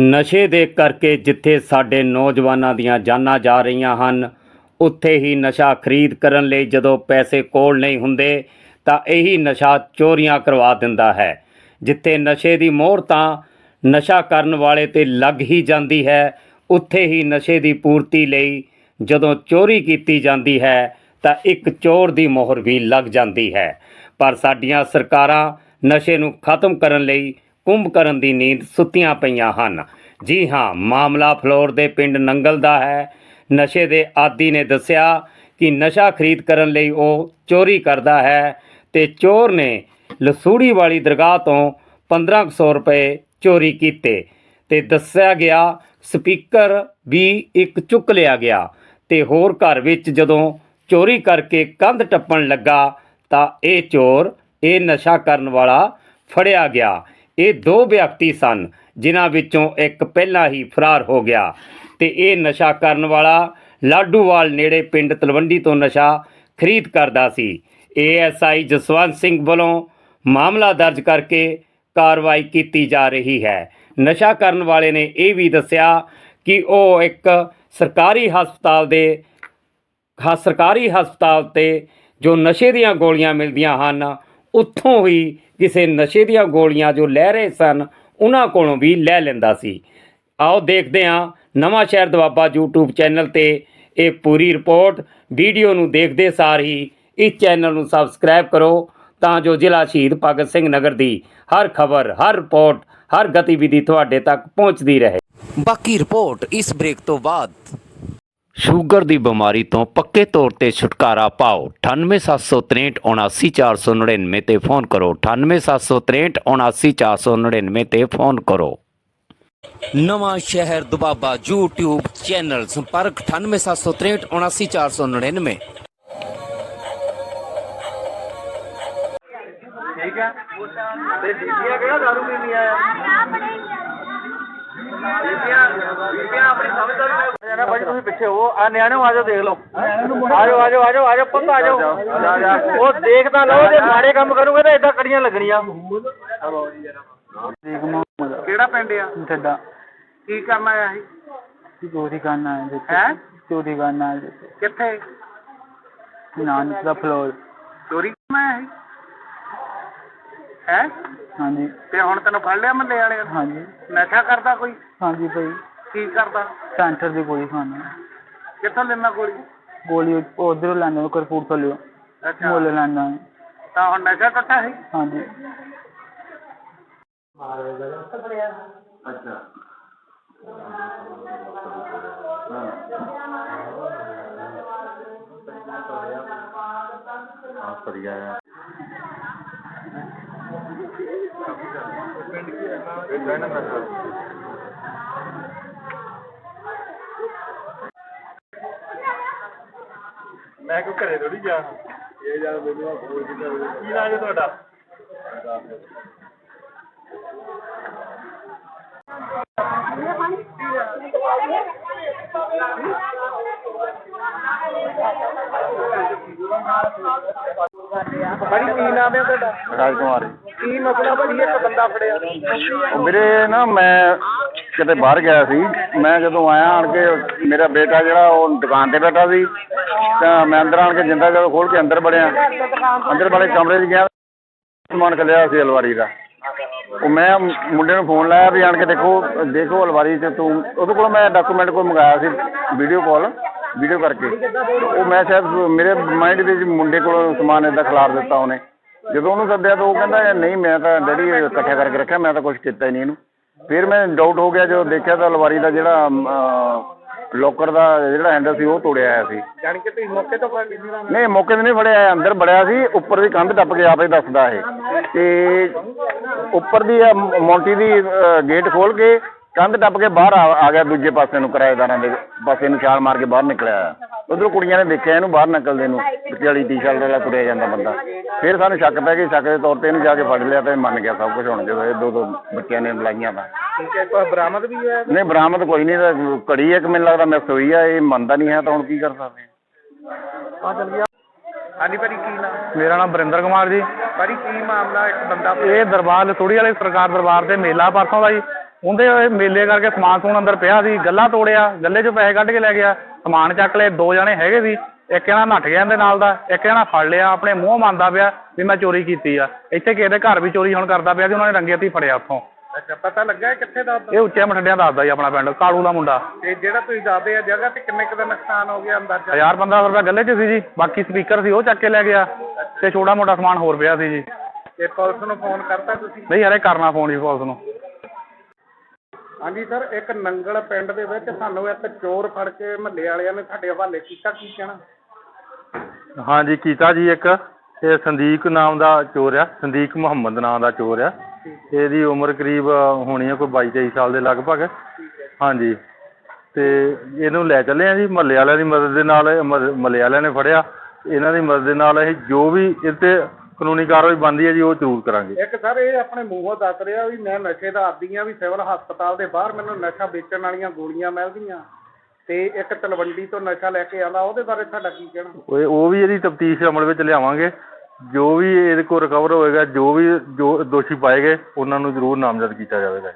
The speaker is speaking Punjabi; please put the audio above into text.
ਨਸ਼ੇ ਦੇ ਕਰਕੇ ਜਿੱਥੇ ਸਾਡੇ ਨੌਜਵਾਨਾਂ ਦੀਆਂ ਜਾਨਾਂ ਜਾ ਰਹੀਆਂ ਹਨ, ਉੱਥੇ ਹੀ ਨਸ਼ਾ ਖਰੀਦ ਕਰਨ ਲਈ ਜਦੋਂ ਪੈਸੇ ਕੋਲ ਨਹੀਂ ਹੁੰਦੇ, ਤਾਂ ਇਹੀ ਨਸ਼ਾ ਚੋਰੀਆਂ ਕਰਵਾ ਦਿੰਦਾ ਹੈ। ਜਿੱਥੇ ਨਸ਼ੇ ਦੀ ਮੋਹਰ ਤਾਂ ਨਸ਼ਾ ਕਰਨ ਵਾਲੇ ਤੇ ਲੱਗ ਹੀ ਜਾਂਦੀ ਹੈ, ਉੱਥੇ ਹੀ ਨਸ਼ੇ ਦੀ ਪੂਰਤੀ ਲਈ ਜਦੋਂ ਚੋਰੀ ਕੀਤੀ ਜਾਂਦੀ ਹੈ, ਤਾਂ ਇੱਕ ਚੋਰ ਦੀ ਮੋਹਰ ਵੀ ਲੱਗ ਜਾਂਦੀ ਹੈ। ਪਰ ਸਾਡੀਆਂ ਸਰਕਾਰਾਂ ਨਸ਼ੇ ਨੂੰ ਖਤਮ ਕਰਨ ਲਈ ਕੁੰਭਕਰਨ ਦੀ ਨੀਂਦ ਸੁੱਤੀਆਂ ਪਈਆਂ ਹਨ। ਜੀ ਹਾਂ, ਮਾਮਲਾ ਫਲੋਰ ਦੇ ਪਿੰਡ ਨੰਗਲ ਦਾ ਹੈ। ਨਸ਼ੇ ਦੇ ਆਦੀ ਨੇ ਦੱਸਿਆ ਕਿ ਨਸ਼ਾ ਖਰੀਦ ਕਰਨ ਲਈ ਉਹ ਚੋਰੀ ਕਰਦਾ ਹੈ ਤੇ ਚੋਰ ਨੇ ਲਸੂੜੀ ਵਾਲੀ ਦਰਗਾਹ ਤੋਂ 1500 ਰੁਪਏ ਚੋਰੀ ਕੀਤੇ ਤੇ ਦੱਸਿਆ ਗਿਆ ਸਪੀਕਰ ਵੀ ਇੱਕ ਚੁੱਕ ਲਿਆ ਗਿਆ ਤੇ ਹੋਰ ਘਰ ਵਿੱਚ ਜਦੋਂ ਚੋਰੀ ਕਰਕੇ ਕੰਧ ਟੱਪਣ ਲੱਗਾ ਤਾਂ ਇਹ ਚੋਰ ਇਹ ਨਸ਼ਾ ਕਰਨ ਵਾਲਾ ਫੜਿਆ ਗਿਆ। ਇਹ ਦੋ ਵਿਅਕਤੀ ਸਨ, ਜਿਨ੍ਹਾਂ ਵਿੱਚੋਂ ਇੱਕ ਪਹਿਲਾਂ ਹੀ ਫਰਾਰ ਹੋ ਗਿਆ। ਤੇ ਇਹ ਨਸ਼ਾ ਕਰਨ ਵਾਲਾ ਲਾਡੂਵਾਲ ਨੇੜੇ ਪਿੰਡ ਤਲਵੰਡੀ ਤੋਂ ਨਸ਼ਾ ਖਰੀਦ ਕਰਦਾ ਸੀ। ਏਐਸਆਈ ਜਸਵੰਤ ਸਿੰਘ ਵੱਲੋਂ ਮਾਮਲਾ ਦਰਜ ਕਰਕੇ ਕਾਰਵਾਈ ਕੀਤੀ ਜਾ ਰਹੀ ਹੈ। ਨਸ਼ਾ ਕਰਨ ਵਾਲੇ ਨੇ ਇਹ ਵੀ ਦੱਸਿਆ ਕਿ ਉਹ ਇੱਕ ਸਰਕਾਰੀ ਹਸਪਤਾਲ ਦੇ ਹਾ, ਸਰਕਾਰੀ ਹਸਪਤਾਲ ਤੇ ਜੋ ਨਸ਼ੇ ਦੀਆਂ ਗੋਲੀਆਂ ਮਿਲਦੀਆਂ ਹਨ ਉੱਥੋਂ ਹੀ ਕਿਸੇ ਨਸ਼ੇ ਦੀਆਂ ਗੋਲੀਆਂ ਜੋ ਲੈ ਰਹੇ ਸਨ, ਉਹਨਾਂ ਕੋਲੋਂ ਵੀ ਲੈ ਲੈਂਦਾ ਸੀ। ਆਓ ਦੇਖਦੇ ਹਾਂ ਨਵਾਂ ਸ਼ਹਿਰ ਦਵਾਬਾ YouTube ਚੈਨਲ ਤੇ ਇਹ ਪੂਰੀ ਰਿਪੋਰਟ। ਵੀਡੀਓ ਨੂੰ ਦੇਖਦੇ ਸਾਰ ਹੀ ਇਸ ਚੈਨਲ ਨੂੰ ਸਬਸਕ੍ਰਾਈਬ ਕਰੋ ਤਾਂ ਜੋ ਜ਼ਿਲ੍ਹਾ ਸ਼ਹੀਦ ਭਗਤ ਸਿੰਘ ਨਗਰ ਦੀ ਹਰ ਖਬਰ, ਹਰ ਰਿਪੋਰਟ, ਹਰ ਗਤੀਵਿਧੀ ਤੁਹਾਡੇ ਤੱਕ ਪਹੁੰਚਦੀ ਰਹੇ। ਬਾਕੀ ਰਿਪੋਰਟ ਇਸ ਬ੍ਰੇਕ ਤੋਂ ਬਾਅਦ। ਸ਼ੂਗਰ ਦੀ ਬਿਮਾਰੀ ਤੋਂ ਪੱਕੇ ਤੌਰ ਤੇ ਛੁਟਕਾਰਾ ਪਾਓ। 9876379499 ਤੇ ਫੋਨ ਕਰੋ। 9876379499 ਤੇ ਫੋਨ ਕਰੋ। ਨਵਾਂ ਸ਼ਹਿਰ ਦੁਬਾਬਾ YouTube ਚੈਨਲ ਸੰਪਰਕ 9876379499 ਠੀਕ ਹੈ। ਤੇ ਬੀਬੀਆਂ ਕਿਹੜਾ ਦਾਰੂ ਪੀਂਦੀਆਂ ਆ? ਬੀਬੀਆਂ ਬੀਬੀਆਂ ਆਪਣੀ ਸਮਝਦਾਰੀ ਨਾਲ ਭਾਈ ਤੁਸੀਂ ਪਿੱਛੇ ਹੋ ਆ ਨਿਆਣੇ ਨੂੰ ਆਜੋ ਦੇਖ ਲਓ ਆਜੋ ਆਜੋ ਆਜੋ ਆਜੋ ਪੁੱਤ ਆਜੋ ਜਾ ਜਾ ਉਹ ਦੇਖਦਾ ਲਓ ਜੇ ਮਾੜੇ ਕੰਮ ਕਰੂਗੇ ਤਾਂ ਇਦਾਂ ਕੜੀਆਂ ਲੱਗਣੀਆਂ ਕਿਹੜਾ ਪਿੰਡ ਆ ਠੱਡਾ ਕੀ ਕਰਨ ਆਇਆ ਸੀ ਚੋਰੀ ਕਰਨਾ ਹੈ ਚੋਰੀ ਕਰਨਾ ਕਿੱਥੇ? ਨਾਨਕ ਦਾ ਫਲੋਰ। ਚੋਰੀ ਕਰਨ ਆਇਆ ਸੀ ਹੈ? ਹਾਂਜੀ। ਤੇ ਹੁਣ ਤੈਨੂੰ ਫੜ ਲਿਆ ਮੱਲੇ ਵਾਲਿਆਂ ਨੇ ਹਾਂਜੀ ਨਸ਼ਾ ਕਰਦਾ ਕੋਈ? ਹਾਂਜੀ ਭਾਈ। ਕੀ ਕਰਦਾ? ਸੈਂਟਰ ਦੀ ਗੋਲੀ ਖਾਣਾ ਕਿੱਥੋਂ ਲੈਂਦਾ ਗੋਲੀ? ਗੋਲੀ ਉਧਰੋਂ ਲੈਣਾ ਕਰਪੂਰ ਤੋਂ ਲਿਓ ਅੱਛਾ। ਮੁੱਲ ਲੈਣਾ ਹੈ ਤਾਂ ਹੁਣ ਨਸ਼ਾ ਕੱਟਾ ਸੀ? ਹਾਂਜੀ। ਮੈਂ ਕਿਉਂ ਘਰੇ ਥੋੜੀ ਜਾ ਇਹ ਜਾ ਮੈਨੂੰ ਬੋਲ ਕੇ ਕੀ ਨਾਮ ਹੈ ਤੁਹਾਡਾ ਭਾਈ ਕੀ ਨਾਮ ਹੈ ਤੁਹਾਡਾ? ਰਾਜਕੁਮਾਰ ਕੀ ਮਸਲਾ ਭਾਈ ਇੱਕ ਬੰਦਾ ਫੜਿਆ। ਉਹ ਵੀਰੇ ਨਾ ਮੈਂ ਕਿਤੇ ਬਾਹਰ ਗਿਆ ਸੀ। ਮੈਂ ਜਦੋਂ ਆਇਆ ਆਣ ਕੇ ਮੇਰਾ ਬੇਟਾ ਜਿਹੜਾ ਉਹ ਦੁਕਾਨ ਤੇ ਬੈਠਾ ਸੀ। ਤਾਂ ਮੈਂ ਅੰਦਰ ਆਣ ਕੇ ਜਿੰਦਾ ਜਦੋਂ ਖੋਲ ਕੇ ਅੰਦਰ ਵੜਿਆ। ਅੰਦਰ ਵਾਲੇ ਕਮਰੇ 'ਚ ਗਿਆ। ਸਮਾਨ ਕੱਲਿਆ ਸੀ ਅਲਵਾਰੀ ਦਾ। ਉਹ ਮੈਂ ਮੁੰਡੇ ਨੂੰ ਫੋਨ ਲਾਇਆ ਵੀ ਆਣ ਕੇ ਦੇਖੋ ਦੇਖੋ ਅਲਵਾਰੀ 'ਚ ਤੂੰ ਉਹਦੇ ਕੋਲ ਮੈਂ ਡਾਕੂਮੈਂਟ ਕੋਈ ਮੰਗਾਇਆ ਸੀ ਵੀਡੀਓ ਕਾਲ ਵੀਡੀਓ ਕਰਕੇ। ਉਹ ਮੈਂ ਸ਼ਾਇਦ ਮੇਰੇ ਮਾਈਂਡ ਦੇ ਵਿੱਚ ਮੁੰਡੇ ਕੋਲ ਸਮਾਨ ਇਦਾਂ ਖਿਲਾਰ ਦਿੱਤਾ ਉਹਨੇ। ਜਦੋਂ ਉਹਨੂੰ ਸੱਦਿਆ ਤਾਂ ਉਹ ਕਹਿੰਦਾ ਨਹੀਂ ਮੈਂ ਤਾਂ ਡੈਡੀ ਇਕੱਠਾ ਕਰਕੇ ਰੱਖਿਆ ਮੈਂ ਤਾਂ ਕੁਝ ਕੀਤਾ ਹੀ ਨਹੀਂ ਇਹਨੂੰ। ਫਿਰ ਮੈਂ ਡਾਊਟ ਹੋ ਗਿਆ ਜਦੋਂ ਦੇਖਿਆ ਤਾਂ ਅਲਵਾਰੀ ਦਾ ਜਿਹੜਾ ਲੋਕਰ ਦਾ ਜਿਹੜਾ ਹੈਂਡਲ ਸੀ ਉਹ ਤੋੜਿਆ ਆਇਆ ਸੀ। ਜਾਣ ਕੇ ਤੁਸੀਂ ਮੌਕੇ ਤੋਂ ਫੜ ਨਹੀਂ ਮੌਕੇ ਤੇ ਨਹੀਂ ਫੜਿਆ ਅੰਦਰ ਬੜਿਆ ਸੀ ਉੱਪਰ ਦੀ ਕੰਧ ਟੱਪ ਕੇ ਆਪੇ ਦੱਸਦਾ ਇਹ। ਤੇ ਉੱਪਰ ਦੀ ਮੌਂਟੀ ਦੀ ਗੇਟ ਖੋਲ ਕੇ ਕੰਧ ਟੱਪ ਕੇ ਬਾਹਰ ਆ ਆ ਗਿਆ ਦੂਜੇ ਪਾਸੇ ਨੂੰ ਕਿਰਾਏਦਾਰਾਂ ਦੇ ਪਾਸੇ ਨੂੰ ਛਾਲ ਮਾਰ ਕੇ ਬਾਹਰ ਨਿਕਲਿਆ ਉਧਰੋਂ ਕੁੜੀਆਂ ਨੇ ਦੇਖਿਆ ਇਹਨੂੰ ਬਾਹਰ ਨਿਕਲਦੇ ਨੂੰ। ਵਿਚਾਲੀ ਟੀ-ਸ਼ਰਟ ਵਾਲਾ ਤੁਰਿਆ ਜਾਂਦਾ ਬੰਦਾ। ਫਿਰ ਸਾਨੂੰ ਸ਼ੱਕ ਪੈ ਗਿਆ ਸ਼ੱਕ ਦੇ ਤੌਰ ਤੇ ਇਹਨੂੰ ਜਾ ਕੇ ਫੜ ਲਿਆ ਤੇ ਮੰਨ ਗਿਆ ਸਭ ਕੁਝ ਹੁਣ ਜਦੋਂ ਇਹ ਦੋ ਦੋ ਬੱਚਿਆਂ ਨੇ ਬੁਲਾਈਆਂ ਤਾਂ। ਠੀਕ ਹੈ ਕੋਈ ਬਰਾਮਦ ਵੀ ਹੋਇਆ ਨਹੀਂ ਬਰਾਮਦ ਕੋਈ ਨਹੀਂ ਤਾਂ ਘੜੀ ਇੱਕ ਮੈਨੂੰ ਲੱਗਦਾ ਮਿਸ ਹੋਈ ਆ ਇਹ ਮੰਨਦਾ ਨਹੀਂ ਹੈ ਤਾਂ ਹੁਣ ਕੀ ਕਰ ਸਕਦੇ ਆ। ਚੱਲ ਗਿਆ। ਹਾਂਜੀ ਭਾਈ ਕੀ ਨਾਮ? ਮੇਰਾ ਨਾਮ ਬਰਿੰਦਰ ਕੁਮਾਰ ਜੀ। ਭਾਈ ਕੀ ਮਾਮਲਾ ਇੱਕ ਬੰਦਾ ਇਹ ਦਰਬਾਰ ਲਤੂੜੀ ਵਾਲੇ ਸਰਕਾਰ ਦਰਬਾਰ ਤੇ ਮੇਲਾ ਪਰਸੋਂ ਦਾ ਜੀ। ਉਹਦੇ ਮੇਲੇ ਕਰਕੇ ਸਮਾਨ ਸਮੂਨ ਅੰਦਰ ਪਿਆ ਸੀ ਗੱਲਾ ਤੋੜਿਆ ਗੱਲੇ 'ਚੋਂ ਪੈਸੇ ਕੱਢ ਕੇ ਲੈ ਗਿਆ ਸਮਾਨ ਚੱਕ ਲਏ ਦੋ ਜਣੇ ਹੈਗੇ ਸੀ ਇੱਕ ਜਣਾ ਨੱਠ ਗਿਆ ਇਹਦੇ ਨਾਲ ਦਾ ਇੱਕ ਜਣਾ ਫੜ ਲਿਆ ਆਪਣੇ ਮੂੰਹ ਮੰਨਦਾ ਪਿਆ ਵੀ ਮੈਂ ਚੋਰੀ ਕੀਤੀ ਆ। ਇੱਥੇ ਕਿਸੇ ਦੇ ਘਰ ਵੀ ਚੋਰੀ ਹੁਣ ਕਰਦਾ ਪਿਆ ਸੀ ਉਹਨਾਂ ਨੇ ਰੰਗੇ ਹੱਥੀਂ ਫੜਿਆ ਉੱਥੋਂ। ਅੱਛਾ ਪਤਾ ਲੱਗਾ ਕਿੱਥੇ ਦਾ ਇਹ ਉੱਚੇ ਮਠੰਡਿਆਂ ਦੱਸਦਾ ਜੀ ਆਪਣਾ ਪਿੰਡ ਕਾਲੂ ਦਾ ਮੁੰਡਾ। ਤੇ ਜਿਹੜਾ ਤੁਸੀਂ ਦੱਸਦੇ ਆ ਜਗ੍ਹਾ ਤੇ ਕਿੰਨੇ ਕੁ ਦਾ ਨੁਕਸਾਨ ਹੋ ਗਿਆ ਅੰਦਾਜ਼ਾ? ਹਜ਼ਾਰ 1500 ਰੁਪਏ ਗੱਲੇ 'ਚ ਸੀ ਜੀ ਬਾਕੀ ਸਪੀਕਰ ਸੀ ਉਹ ਚੱਕ ਕੇ ਲੈ ਗਿਆ ਤੇ ਛੋਟਾ ਮੋਟਾ ਸਮਾਨ ਹੋਰ ਪਿਆ ਸੀ ਜੀ। ਤੇ ਪੁਲਿਸ ਨੂੰ ਫੋਨ ਕਰਤਾ ਤੁਸੀਂ? ਨਹੀਂ ਹਰੇ ਕਰਨਾ ਫੋਨ ਜੀ ਪੁਲਿਸ ਨੂੰ। ਹਾਂਜੀ ਸਰ ਇੱਕ ਨੰਗਲ ਪਿੰਡ ਦੇ ਵਿੱਚ ਸਾਨੂੰ ਇੱਕ ਚੋਰ ਫੜ ਕੇ ਮਹੱਲੇ ਵਾਲਿਆਂ ਨੇ ਸਾਡੇ ਹਵਾਲੇ ਕੀਤਾ ਕੀ ਕਹਿਣਾ? ਹਾਂਜੀ ਕੀਤਾ ਜੀ ਇੱਕ। ਇਹ ਸੰਦੀਕ ਨਾਮ ਦਾ ਚੋਰ ਆ ਸੰਦੀਕ ਮੁਹੰਮਦ ਨਾਮ ਦਾ ਚੋਰ ਆ। ਇਹਦੀ ਉਮਰ ਕਰੀਬ ਹੋਣੀ ਆ ਕੋਈ 22 23 ਸਾਲ ਦੇ ਲਗਭਗ। ਹਾਂਜੀ। ਤੇ ਇਹਨੂੰ ਲੈ ਚੱਲੇ ਆ ਜੀ ਮਹੱਲੇ ਵਾਲਿਆਂ ਦੀ ਮਦਦ ਦੇ ਨਾਲ ਮਹੱਲੇ ਵਾਲਿਆਂ ਨੇ ਫੜਿਆ। ਇਹਨਾਂ ਦੀ ਮਦਦ ਦੇ ਨਾਲ ਅਸੀਂ ਜੋ ਵੀ ਇਹ 'ਤੇ ਕਾਨੂੰਨੀ ਕਾਰਵਾਈ ਬਣਦੀ ਹੈ ਜੀ ਉਹ ਜ਼ਰੂਰ ਕਰਾਂਗੇ। ਇੱਕ ਸਰ ਇਹ ਆਪਣੇ ਮੂੰਹੋਂ ਦੱਸ ਰਿਹਾ ਵੀ ਮੈਂ ਨਸ਼ੇ ਦਾ ਆਦੀ ਆ ਵੀ ਸਿਵਲ ਹਸਪਤਾਲ ਦੇ ਬਾਹਰ ਮੈਨੂੰ ਨਸ਼ਾ ਵੇਚਣ ਵਾਲੀਆਂ ਗੋਲੀਆਂ ਮਿਲਦੀਆਂ। ਤੇ ਇੱਕ ਤਲਵੰਡੀ ਤੋਂ ਨਸ਼ਾ ਲੈ ਕੇ ਆਉਂਦਾ ਉਹਦੇ ਬਾਰੇ ਤੁਹਾਡਾ ਕੀ ਕਹਿਣਾ? ਉਹ ਉਹ ਵੀ ਇਹਦੀ ਤਫਤੀਸ਼ ਅਮਲ ਵਿੱਚ ਲਿਆਵਾਂਗੇ। ਜੋ ਵੀ ਇਹਦੇ ਕੋਲ ਰਿਕਵਰ ਹੋਏਗਾ ਜੋ ਵੀ ਜੋ ਦੋਸ਼ੀ ਪਾਏ ਗਏ ਉਹਨਾਂ ਨੂੰ ਜ਼ਰੂਰ ਨਾਮਜ਼ਦ ਕੀਤਾ ਜਾਵੇਗਾ।